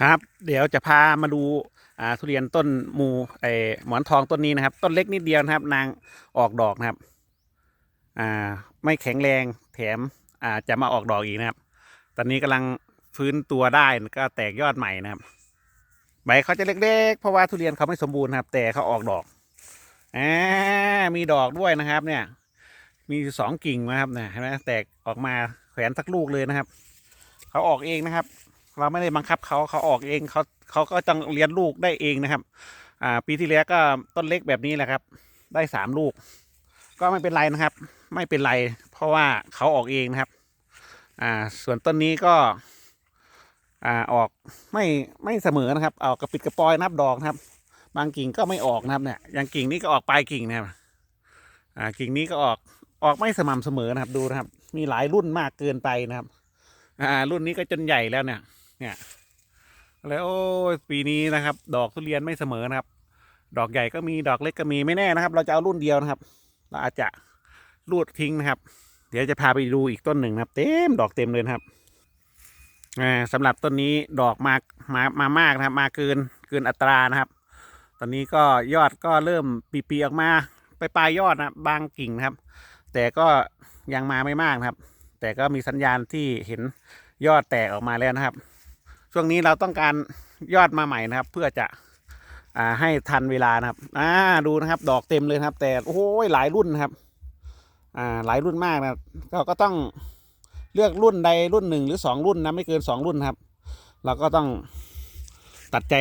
ครับ เดี๋ยวจะพามาดูอ่าทุเรียนต้นมูไอหมอนทองต้นนี้นะครับ ต้นเล็กนิดเดียวนะครับ นางออกดอกนะครับ อ่า ไม่แข็งแรงแถมอ่าจะมาออกดอกอีกนะครับ ตอนนี้กำลังฟื้นตัวได้ก็แตกยอดใหม่นะครับ ใบเขาจะเล็กๆ เพราะว่าทุเรียนเขาไม่สมบูรณ์ครับ แต่เขาออกดอกอ่ามีดอกด้วยนะครับ เนี่ย มีสองกิ่งนะครับเนี่ยเห็นไหมแตกออกมาแขวนสักลูกเลยนะครับ เขาออกเองนะครับ เราไม่ได้บังคับเขาเขาออกเองเขาเขาก็ต้องเลี้ยงลูกได้เองนะครับ อ่า ปีที่แล้วก็ต้นเล็กแบบนี้แหละครับ ได้สามลูก ก็ไม่เป็นไรนะครับ ไม่เป็นไร เพราะว่าเขาออกเองนะครับ อ่า ส่วนต้นนี้ก็ อ่าออกไม่ไม่เสมอนะครับออกกระปิดกระปอยนับดอกนะครับ บางกิ่งก็ไม่ออกนะครับเนี่ยอย่างกิ่งนี้ก็ออกปลายกิ่งนะครับอ่ากิ่งนี้ก็ออกออกไม่สม่ำเสมอนะครับดูนะครับ มีหลายรุ่นมากเกินไปนะครับ อ่า รุ่นนี้ก็จนใหญ่แล้วเนี่ย เนี่ยแล้วโอ้ปีนี้นะครับ ดอกทุเรียนไม่เสมอนะครับ ดอกใหญ่ก็มีดอกเล็กก็มีไม่แน่นะครับ เราจะเอารุ่นเดียวนะครับ เราอาจจะรูดทิ้งนะครับ เดี๋ยวจะพาไปดูอีกต้นหนึ่งนะครับ เต็มดอกเต็มเลยครับอ่าสำหรับต้นนี้ดอกมามามามากนะครับ มาเกินเกินอัตรานะครับ ตอนนี้ก็ยอดก็เริ่มปีๆออกมาไปปลายยอดนะบางกิ่งนะครับ แต่ก็ยังมาไม่มากนะครับ แต่ก็มีสัญญาณที่เห็นยอดแตกออกมาแล้วนะครับ ช่วงนี้เราต้องการยอดมาใหม่นะครับ เพื่อจะอ่าให้ทันเวลานะครับ อ่าดูนะครับ ดอกเต็มเลยครับ แต่โอ้โหลายรุ่นครับ อ่าหลายรุ่นมากนะครับก็ก็ต้องเลือกรุ่นใดรุ่นหนึ่งหรือสองรุ่นนะไม่เกินสองรุ่นครับ เราก็ต้องตัดใจ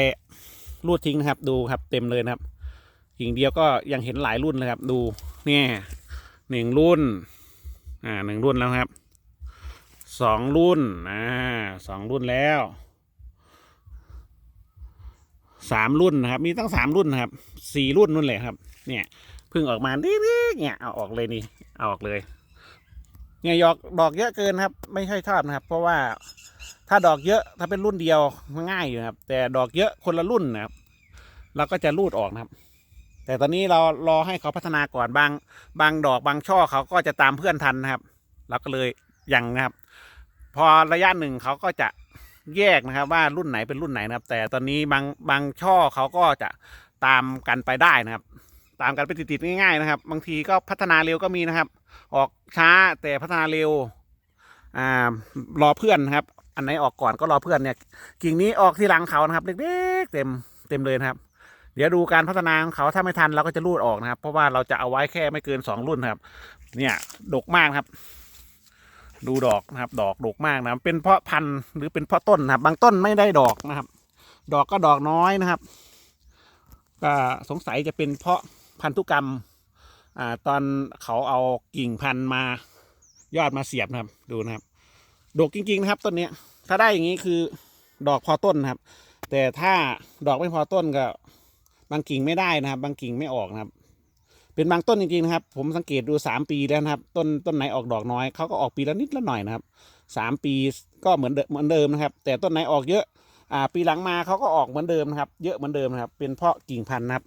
รูดทิ้งนะครับ ดูครับเต็มเลยนะครับกิ่งเดียวก็ยังเห็นหลายรุ่นเลยครับ ดูเนี่ยหนึ่งรุ่น อ่าหนึ่งรุ่นแล้วครับสองรุ่นอ่าสองรุ่นแล้ว สามรุ่นนะครับ มีตั้งสามรุ่นนะครับสี่รุ่นนู่นเลยครับ เนี่ยเพิ่งออกมาดิเนี่ยเอาออกเลยนี่เอาออกเลยเนี่ยดอกดอกเยอะเกินครับ ไม่ใช่ชอบนะครับ เพราะว่าถ้าดอกเยอะถ้าเป็นรุ่นเดียวง่ายอยู่ครับ แต่ดอกเยอะคนละรุ่นนะครับเราก็จะรูดออกนะครับ แต่ตอนนี้เรารอให้เขาพัฒนาก่อนบาง บางดอกบางช่อเขาก็จะตามเพื่อนทันนะครับเราก็เลยยังนะครับ พอระยะหนึ่งเขาก็จะ แยกนะครับว่ารุ่นไหนเป็นรุ่นไหนนะครับ แต่ตอนนี้บางบางช่อเขาก็จะตามกันไปได้นะครับ ตามกันไปติดๆง่ายๆนะครับ บางทีก็พัฒนาเร็วก็มีนะครับ ออกช้าแต่พัฒนาเร็วอ่ารอเพื่อนนะครับ อันไหนออกก่อนก็รอเพื่อนเนี่ย กิ่งนี้ออกที่หลังเขานะครับเล็กๆเต็มเต็มเลยนะครับ เดี๋ยวดูการพัฒนาของเขาถ้าไม่ทันเราก็จะรูดออกนะครับ เพราะว่าเราจะเอาไว้แค่ไม่เกินสองรุ่นครับ เนี่ยดกมากครับ ดูดอกนะครับ ดอกดกมากนะครับเป็นเพราะพันธุ์หรือเป็นเพราะต้นนะครับ บางต้นไม่ได้ดอกนะครับ ดอกก็ดอกน้อยนะครับ ก็สงสัยจะเป็นเพราะพันธุกรรมอ่าตอนเขาเอากิ่งพันธุ์มายอดมาเสียบนะครับ ดูนะครับ ดกจริง ๆ นะครับต้นเนี้ยถ้าได้อย่างนี้คือดอกพอต้นนะครับ แต่ถ้าดอกไม่พอต้นก็บางกิ่งไม่ได้นะครับ บางกิ่งไม่ออกนะครับ เป็นบางต้นจริงๆนะครับ ผมสังเกตดูสามปีแล้วนะครับ ต้นต้นไหนออกดอกน้อยเขาก็ออกปีละนิดละหน่อยนะครับสามปีก็เหมือนเดิมเหมือนเดิมนะครับ แต่ต้นไหนออกเยอะอ่าปีหลังมาเขาก็ออกเหมือนเดิมนะครับ เยอะเหมือนเดิมนะครับ เป็นเพราะกิ่งพันธุ์นะครับ